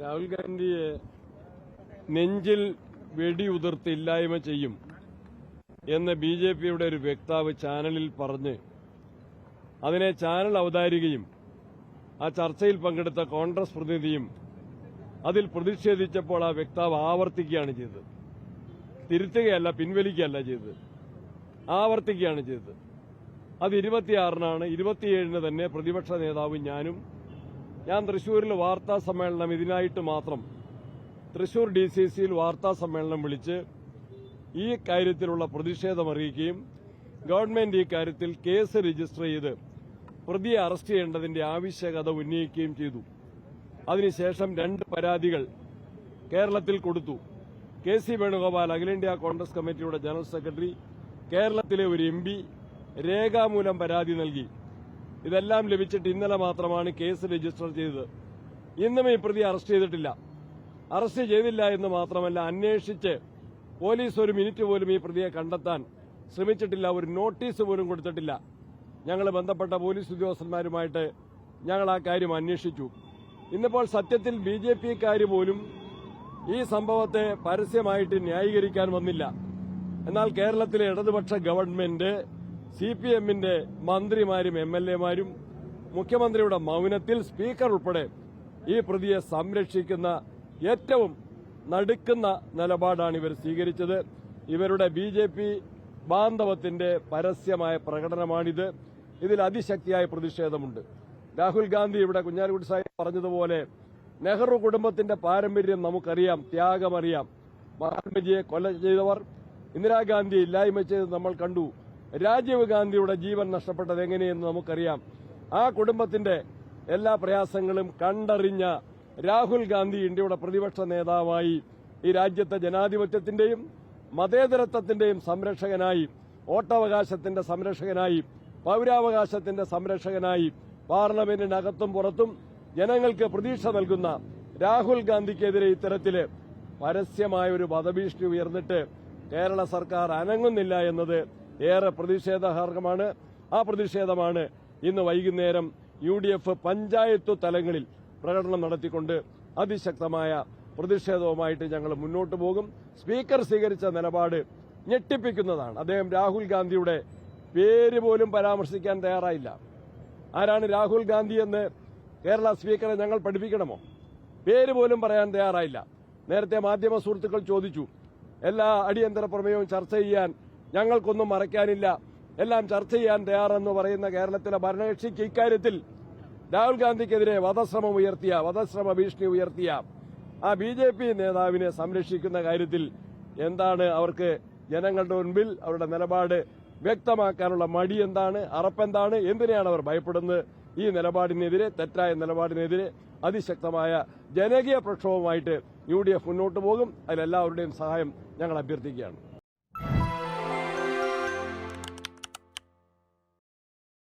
രാഹുൽ ഗാന്ധിയെ നെഞ്ചിൽ വെടിയുതിർത്ത് ഇല്ലായ്മ ചെയ്യും എന്ന് ബി ജെ പിയുടെ ഒരു വക്താവ് ചാനലിൽ പറഞ്ഞ് അതിനെ ചാനൽ അവതാരികയും ആ ചർച്ചയിൽ പങ്കെടുത്ത കോൺഗ്രസ് പ്രതിനിധിയും അതിൽ പ്രതിഷേധിച്ചപ്പോൾ ആ വക്താവ് ആവർത്തിക്കുകയാണ് ചെയ്തത്. തിരുത്തുകയല്ല പിൻവലിക്കുകയല്ല ചെയ്തത്. ആവർത്തിക്കുകയാണ് ചെയ്തത്. അത് ഇരുപത്തിയാറിനാണ്. ഇരുപത്തിയേഴിന് തന്നെ പ്രതിപക്ഷ നേതാവും ഞാനും ഞാൻ തൃശൂരിൽ വാർത്താ സമ്മേളനം ഇതിനായിട്ട് മാത്രം തൃശൂർ ഡി സി സിയിൽ വാർത്താ സമ്മേളനം വിളിച്ച് ഈ കാര്യത്തിലുള്ള പ്രതിഷേധം അറിയിക്കുകയും ഗവൺമെന്റ് ഈ കാര്യത്തിൽ കേസ് രജിസ്റ്റർ ചെയ്ത് പ്രതിയെ അറസ്റ്റ് ചെയ്യേണ്ടതിന്റെ ആവശ്യകത ഉന്നയിക്കുകയും ചെയ്തു. അതിനുശേഷം രണ്ട് പരാതികൾ കേരളത്തിൽ കൊടുത്തു. കെ സി വേണുഗോപാൽ അഖിലേന്ത്യാ കോൺഗ്രസ് കമ്മിറ്റിയുടെ ജനറൽ സെക്രട്ടറി കേരളത്തിലെ ഒരു എം പി രേഖാമൂലം പരാതി നൽകി. ഇതെല്ലാം ലഭിച്ചിട്ട് ഇന്നലെ മാത്രമാണ് കേസ് രജിസ്റ്റർ ചെയ്തത്. ഇന്നും ഈ പ്രതി അറസ്റ്റ് ചെയ്തിട്ടില്ല. അറസ്റ്റ് ചെയ്തില്ല എന്ന് മാത്രമല്ല അന്വേഷിച്ച് പോലീസ് ഒരു മിനിറ്റ് പോലും ഈ പ്രതിയെ കണ്ടെത്താൻ ശ്രമിച്ചിട്ടില്ല. ഒരു നോട്ടീസ് പോലും കൊടുത്തിട്ടില്ല. ഞങ്ങൾ ബന്ധപ്പെട്ട പോലീസ് ഉദ്യോഗസ്ഥന്മാരുമായിട്ട് ഞങ്ങൾ ആ കാര്യം അന്വേഷിച്ചു. ഇന്നിപ്പോൾ സത്യത്തിൽ ബി ജെ പോലും ഈ സംഭവത്തെ പരസ്യമായിട്ട് ന്യായീകരിക്കാൻ വന്നില്ല. എന്നാൽ കേരളത്തിലെ ഇടതുപക്ഷ ഗവൺമെന്റ് സി പി എമ്മിന്റെ മന്ത്രിമാരും എം എൽ എമാരും മുഖ്യമന്ത്രിയുടെ മൌനത്തിൽ സ്പീക്കർ ഉൾപ്പെടെ ഈ പ്രതിയെ സംരക്ഷിക്കുന്ന ഏറ്റവും നടുക്കുന്ന നിലപാടാണ് ഇവർ സ്വീകരിച്ചത്. ഇവരുടെ ബി ജെ പി ബാന്ധവത്തിന്റെ പരസ്യമായ പ്രകടനമാണിത്. ഇതിൽ അതിശക്തിയായ പ്രതിഷേധമുണ്ട്. രാഹുൽ ഗാന്ധി ഇവിടെ കുഞ്ഞാലിക്കുട്ടി സാഹിബ് പറഞ്ഞതുപോലെ നെഹ്റു കുടുംബത്തിന്റെ പാരമ്പര്യം നമുക്കറിയാം ത്യാഗമറിയാം. മഹാത്മജിയെ കൊല ചെയ്തവർ ഇന്ദിരാഗാന്ധി ഇല്ലായ്മ ചെയ്ത് നമ്മൾ കണ്ടു. രാജീവ് ഗാന്ധിയുടെ ജീവൻ നഷ്ടപ്പെട്ടത് എങ്ങനെയെന്ന് നമുക്കറിയാം. ആ കുടുംബത്തിന്റെ എല്ലാ പ്രയാസങ്ങളും കണ്ടറിഞ്ഞ രാഹുൽ ഗാന്ധി ഇന്ത്യയുടെ പ്രതിപക്ഷ നേതാവായി ഈ രാജ്യത്തെ ജനാധിപത്യത്തിന്റെയും മതേതരത്വത്തിന്റെയും സംരക്ഷകനായി വോട്ടവകാശത്തിന്റെ സംരക്ഷകനായി പൌരാവകാശത്തിന്റെ സംരക്ഷകനായി പാർലമെന്റിനകത്തും പുറത്തും ജനങ്ങൾക്ക് പ്രതീക്ഷ നൽകുന്ന രാഹുൽ ഗാന്ധിക്കെതിരെ ഇത്തരത്തിൽ പരസ്യമായ ഒരു വധഭീഷണി ഉയർന്നിട്ട് കേരള സർക്കാർ അനങ്ങുന്നില്ല എന്നത് ഏറെ പ്രതിഷേധാർഹമാണ്. ആ പ്രതിഷേധമാണ് ഇന്ന് വൈകുന്നേരം യു ഡി എഫ് പഞ്ചായത്ത് തലങ്ങളിൽ പ്രകടനം നടത്തിക്കൊണ്ട് അതിശക്തമായ പ്രതിഷേധവുമായിട്ട് ഞങ്ങൾ മുന്നോട്ട് പോകും. സ്പീക്കർ സ്വീകരിച്ച നിലപാട് ഞെട്ടിപ്പിക്കുന്നതാണ്. അദ്ദേഹം രാഹുൽ ഗാന്ധിയുടെ പേര് പോലും പരാമർശിക്കാൻ തയ്യാറായില്ല. ആരാണ് രാഹുൽ ഗാന്ധി എന്ന് കേരള സ്പീക്കറെ ഞങ്ങൾ പഠിപ്പിക്കണമോ? പേര് പോലും പറയാൻ തയ്യാറായില്ല. നേരത്തെ മാധ്യമ സുഹൃത്തുക്കൾ ചോദിച്ചു. എല്ലാ അടിയന്തര പ്രമേയവും ചർച്ച ചെയ്യാൻ ഞങ്ങൾക്കൊന്നും മറയ്ക്കാനില്ല. എല്ലാം ചർച്ച ചെയ്യാൻ തയ്യാറെന്ന് പറയുന്ന കേരളത്തിലെ ഭരണകക്ഷിക്ക് ഇക്കാര്യത്തിൽ രാഹുൽ ഗാന്ധിക്കെതിരെ വധശ്രമം ഉയർത്തിയ വധശ്രമ ഭീഷണി ഉയർത്തിയ ആ ബി ജെ പി നേതാവിനെ സംരക്ഷിക്കുന്ന കാര്യത്തിൽ എന്താണ് അവർക്ക് ജനങ്ങളുടെ മുൻപിൽ അവരുടെ നിലപാട് വ്യക്തമാക്കാനുള്ള മടി എന്താണ് അറപ്പെന്താണ് എന്തിനാണ് അവർ ഭയപ്പെടുന്നത്? ഈ നിലപാടിനെതിരെ തെറ്റായ നിലപാടിനെതിരെ അതിശക്തമായ ജനകീയ പ്രക്ഷോഭമായിട്ട് യു മുന്നോട്ട് പോകും. അതിലെല്ലാവരുടെയും സഹായം ഞങ്ങൾ അഭ്യർത്ഥിക്കുകയാണ്.